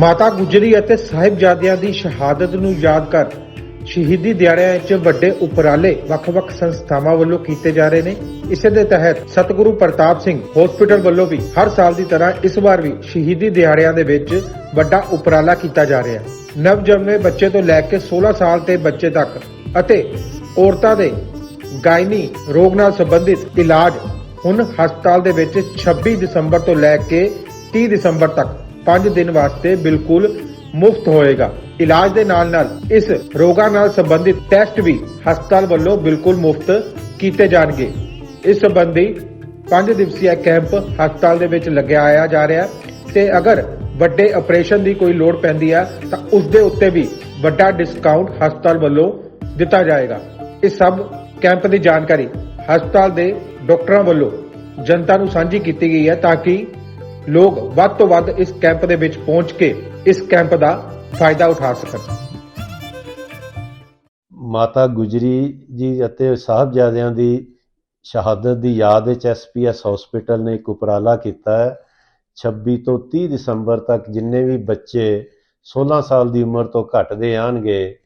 ਮਾਤਾ ਗੁਜਰੀ ਅਤੇ ਸਾਹਿਬਜ਼ਾਦਿਆਂ ਦੀ ਸ਼ਹਾਦਤ ਨੂੰ ਯਾਦ ਕਰ ਸ਼ਹੀਦੀ ਦਿਹਾੜਿਆਂ ਵਿੱਚ ਵੱਡੇ ਉਪਰਾਲੇ ਵੱਖ-ਵੱਖ ਸੰਸਥਾਵਾਂ ਵੱਲੋਂ ਕੀਤੇ ਜਾ ਰਹੇ ਨੇ। ਇਸੇ ਦੇ ਤਹਿਤ ਸਤਿਗੁਰੂ ਪ੍ਰਤਾਪ ਸਿੰਘ ਹਸਪੀਟਲ ਵੱਲੋਂ ਵੀ ਹਰ ਸਾਲ ਦੀ ਤਰ੍ਹਾਂ ਇਸ ਵਾਰ ਵੀ ਸ਼ਹੀਦੀ ਦਿਹਾੜਿਆਂ ਦੇ ਵਿੱਚ ਵੱਡਾ ਉਪਰਾਲਾ ਕੀਤਾ ਜਾ ਰਿਹਾ ਹੈ। ਨਵਜੰਮੇ ਬੱਚੇ ਤੋਂ ਲੈ ਕੇ 16 ਸਾਲ ਦੇ ਬੱਚੇ ਤੱਕ ਅਤੇ ਔਰਤਾਂ ਦੇ ਗਾਇਨੀ ਰੋਗ ਨਾਲ ਸੰਬੰਧਿਤ ਇਲਾਜ ਹੁਣ ਹਸਪਤਾਲ ਦੇ ਵਿੱਚ 26 ਦਸੰਬਰ ਤੋਂ ਲੈ ਕੇ 30 ਦਸੰਬਰ ਤੱਕ 5 ਦਿਨ ਵਾਸਤੇ ਬਿਲਕੁਲ ਮੁਫਤ ਹੋਏਗਾ। ਇਲਾਜ ਦੇ ਨਾਲ ਨਾਲ ਇਸ ਰੋਗਾਂ ਨਾਲ ਸੰਬੰਧਿਤ ਟੈਸਟ ਵੀ ਹਸਪਤਾਲ ਵੱਲੋਂ ਬਿਲਕੁਲ ਮੁਫਤ ਕੀਤੇ ਜਾਣਗੇ। ਇਸ ਸੰਬੰਧੀ 5 ਦਿਵਸੀय ਕੈਂਪ ਹਸਪਤਾਲ ਦੇ ਵਿੱਚ ਲੱਗਿਆ ਆਇਆ ਜਾ ਰਿਹਾ ਤੇ ਅਗਰ ਵੱਡੇ ਆਪਰੇਸ਼ਨ ਦੀ ਕੋਈ ਲੋੜ ਪੈਂਦੀ ਹੈ ਤਾਂ ਉਸ ਦੇ ਉੱਤੇ ਵੀ ਵੱਡਾ ਡਿਸਕਾਊਂਟ ਹਸਪਤਾਲ ਵੱਲੋਂ ਦਿੱਤਾ ਜਾਏਗਾ। ਇਸ ਸਭ ਕੈਂਪ ਦੀ ਜਾਣਕਾਰੀ ਹਸਪਤਾਲ ਦੇ ਡਾਕਟਰਾਂ ਵੱਲੋਂ ਜਨਤਾ ਨੂੰ ਸਾਂਝੀ ਕੀਤੀ ਗਈ ਹੈ ਤਾਂ ਕਿ ਲੋਕ ਵੱਧ ਤੋਂ ਵੱਧ ਇਸ ਕੈਂਪ ਦੇ ਵਿੱਚ ਪਹੁੰਚ ਕੇ ਇਸ ਕੈਂਪ ਦਾ ਫਾਇਦਾ ਉਠਾ ਸਕਣ। ਮਾਤਾ ਗੁਜਰੀ ਜੀ ਅਤੇ ਸਾਹਿਬਜ਼ਾਦਿਆਂ ਦੀ ਸ਼ਹਾਦਤ ਦੀ ਯਾਦ ਵਿੱਚ ਐਸਪੀਐਸ ਹਸਪੀਟਲ ਨੇ ਇੱਕ ਉਪਰਾਲਾ ਕੀਤਾ ਹੈ। 26 ਤੋਂ 30 ਦਸੰਬਰ ਤੱਕ ਜਿੰਨੇ ਵੀ ਬੱਚੇ 16 ਸਾਲ ਦੀ ਉਮਰ ਤੋਂ ਘੱਟ ਦੇ ਆਣਗੇ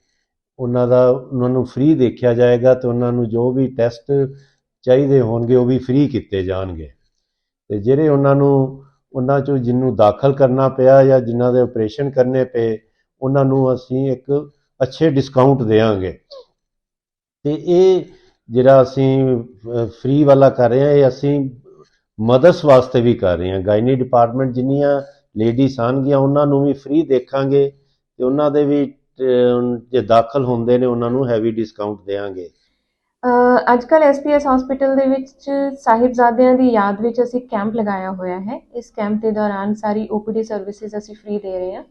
ਉਹਨਾਂ ਦਾ, ਉਹਨਾਂ ਨੂੰ ਫ੍ਰੀ ਦੇਖਿਆ ਜਾਏਗਾ ਤੇ ਉਹਨਾਂ ਨੂੰ ਜੋ ਵੀ ਟੈਸਟ ਚਾਹੀਦੇ ਹੋਣਗੇ ਉਹ ਵੀ ਫ੍ਰੀ ਕੀਤੇ ਜਾਣਗੇ। ਤੇ ਜਿਹੜੇ ਉਹਨਾਂ ਨੂੰ ਉਹਨਾਂ ਚੋਂ ਜਿਹਨੂੰ ਦਾਖਲ ਕਰਨਾ ਪਿਆ ਜਾਂ ਜਿਨ੍ਹਾਂ ਦੇ ਆਪਰੇਸ਼ਨ ਕਰਨੇ ਪਏ, ਉਹਨਾਂ ਨੂੰ ਅਸੀਂ ਇੱਕ ਅੱਛੇ ਡਿਸਕਾਊਂਟ ਦੇਵਾਂਗੇ। ਤੇ ਇਹ ਜਿਹੜਾ ਅਸੀਂ ਫ੍ਰੀ ਵਾਲਾ ਕਰ ਰਹੇ ਹਾਂ, ਇਹ ਅਸੀਂ ਮਦਰਸ ਵਾਸਤੇ ਵੀ ਕਰ ਰਹੇ ਹਾਂ। ਗਾਇਨੀ ਡਿਪਾਰਟਮੈਂਟ ਜਿੰਨੀਆਂ ਲੇਡੀਜ਼ ਆਣਗੀਆਂ ਉਹਨਾਂ ਨੂੰ ਵੀ ਫ੍ਰੀ ਦੇਖਾਂਗੇ ਤੇ ਉਹਨਾਂ ਦੇ ਵੀ ਜੇ ਦਾਖਲ ਹੁੰਦੇ ਨੇ, ਉਹਨਾਂ ਨੂੰ ਹੈਵੀ ਡਿਸਕਾਊਂਟ ਦੇਵਾਂਗੇ। ਅੱਜ ਕੱਲ ਐਸਪੀਐਸ ਹਸਪੀਟਲ ਦੇ ਵਿੱਚ ਸਾਹਿਬਜ਼ਾਦਿਆਂ ਦੀ ਯਾਦ ਵਿੱਚ ਅਸੀਂ ਕੈਂਪ ਲਗਾਇਆ ਹੋਇਆ ਹੈ। ਇਸ ਕੈਂਪ ਦੇ ਦੌਰਾਨ ਸਾਰੀ ਓਪੀਡੀ ਸਰਵਿਸਿਜ਼ ਅਸੀਂ ਫ੍ਰੀ ਦੇ ਰਹੇ ਹਾਂ।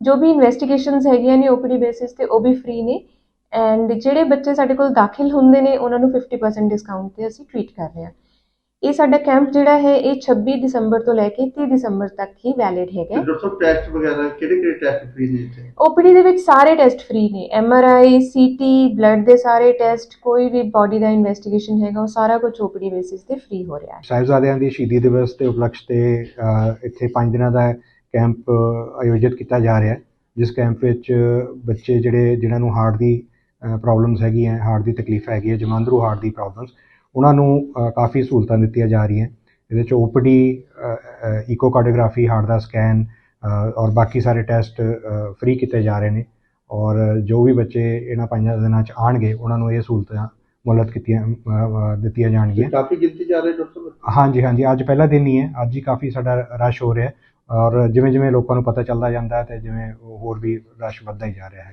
ਜੋ ਵੀ ਇਨਵੈਸਟੀਗੇਸ਼ਨਸ ਹੈਗੀਆਂ ਨੇ ਓਪੀਡੀ ਬੇਸਿਸ ਤੇ ਉਹ ਵੀ ਫ੍ਰੀ ਨੇ ਐਂਡ ਜਿਹੜੇ ਬੱਚੇ ਸਾਡੇ ਕੋਲ ਦਾਖਲ ਹੁੰਦੇ ਨੇ, ਉਹਨਾਂ ਨੂੰ 50% ਡਿਸਕਾਊਂਟ ਤੇ ਅਸੀਂ ਟ੍ਰੀਟ ਕਰ ਰਹੇ ਹਾਂ। ਇਹ ਸਾਡਾ ਕੈਂਪ ਜਿਹੜਾ ਹੈ ਇਹ 26 ਦਸੰਬਰ ਤੋਂ ਲੈ ਕੇ 30 ਦਸੰਬਰ ਤੱਕ ਹੀ ਵੈਲਿਡ ਹੈਗਾ। ਡਾਕਟਰ ਸਾਹਿਬ ਟੈਸਟ ਵਗੈਰਾ ਕਿਹੜੇ ਕਿਹੜੇ ਟੈਸਟ ਫ੍ਰੀ ਨੇ ਇੱਥੇ? ਓਪੀਡੀ ਦੇ ਵਿੱਚ ਸਾਰੇ ਟੈਸਟ ਫ੍ਰੀ ਨੇ। ਐਮਆਰਆਈ ਸੀਟੀ ਬਲੱਡ ਦੇ ਸਾਰੇ ਟੈਸਟ ਕੋਈ ਵੀ ਬਾਡੀ ਦਾ ਇਨਵੈਸਟੀਗੇਸ਼ਨ ਹੈਗਾ ਉਹ ਸਾਰਾ ਕੁਝ ਓਪੀਡੀ ਬੇਸਿਸ ਤੇ ਫ੍ਰੀ ਹੋ ਰਿਹਾ ਹੈ। ਸਾਹਿਬਜ਼ਾਦਿਆਂ ਦੀ ਸ਼ਹੀਦੀ ਦਿਵਸ ਦੇ ਉਪਲਕਸ਼ ਤੇ ਇੱਥੇ 5 ਦਿਨਾਂ ਦਾ ਕੈਂਪ ਆਯੋਜਿਤ ਕੀਤਾ ਜਾ ਰਿਹਾ ਹੈ ਜਿਸ ਕੈਂਪ ਵਿੱਚ ਬੱਚੇ ਜਿਹੜੇ ਜਿਨ੍ਹਾਂ ਨੂੰ ਹਾਰਟ ਦੀ ਪ੍ਰੋਬਲਮਸ ਹੈਗੀਆਂ ਹਾਰਟ ਦੀ ਤਕਲੀਫ ਹੈਗੀ ਹੈ ਜਮਾਂਦਰੂ ਹਾਰਟ ਦੀ ਪ੍ਰੋਬਲਮਸ ਉਹਨਾਂ ਨੂੰ ਕਾਫੀ ਸਹੂਲਤਾਂ ਦਿੱਤੀਆਂ ਜਾ ਰਹੀਆਂ। ਇਹਦੇ ਚ ਓਪੀਡੀ ਇਕੋਕਾਰਡੀਓਗ੍ਰਾਫੀ ਹਾਰਟ ਦਾ ਸਕੈਨ ਔਰ ਬਾਕੀ ਸਾਰੇ ਟੈਸਟ ਫ੍ਰੀ ਕੀਤੇ ਜਾ ਰਹੇ ਨੇ। ਔਰ ਜੋ ਵੀ ਬੱਚੇ ਇਹਨਾਂ ਪੰਜਾਂ ਦਿਨਾਂ ਚ ਆਣਗੇ ਉਹਨਾਂ ਨੂੰ ਇਹ ਸਹੂਲਤਾਂ ਮੁਹੱਲਤ ਕੀਤੀਆਂ ਦਿੱਤੀਆਂ ਜਾਣਗੀਆਂ। ਕਾਫੀ ਗਿਣਤੀ ਜਾ ਰਹੀ ਡਾਕਟਰ ਸਾਹਿਬ? ਹਾਂਜੀ ਹਾਂਜੀ। ਅੱਜ ਪਹਿਲਾ ਦਿਨ ਹੀ ਹੈ। ਅੱਜ ਹੀ ਕਾਫੀ ਸਾਡਾ ਰਸ਼ ਹੋ ਰਿਹਾ ਔਰ ਜਿਵੇਂ ਜਿਵੇਂ ਲੋਕਾਂ ਨੂੰ ਪਤਾ ਚੱਲਦਾ ਜਾਂਦਾ ਹੈ ਤੇ ਜਿਵੇਂ ਹੋਰ ਵੀ ਰਸ਼ ਵੱਧਦਾ ਹੀ ਜਾ ਰਿਹਾ ਹੈ।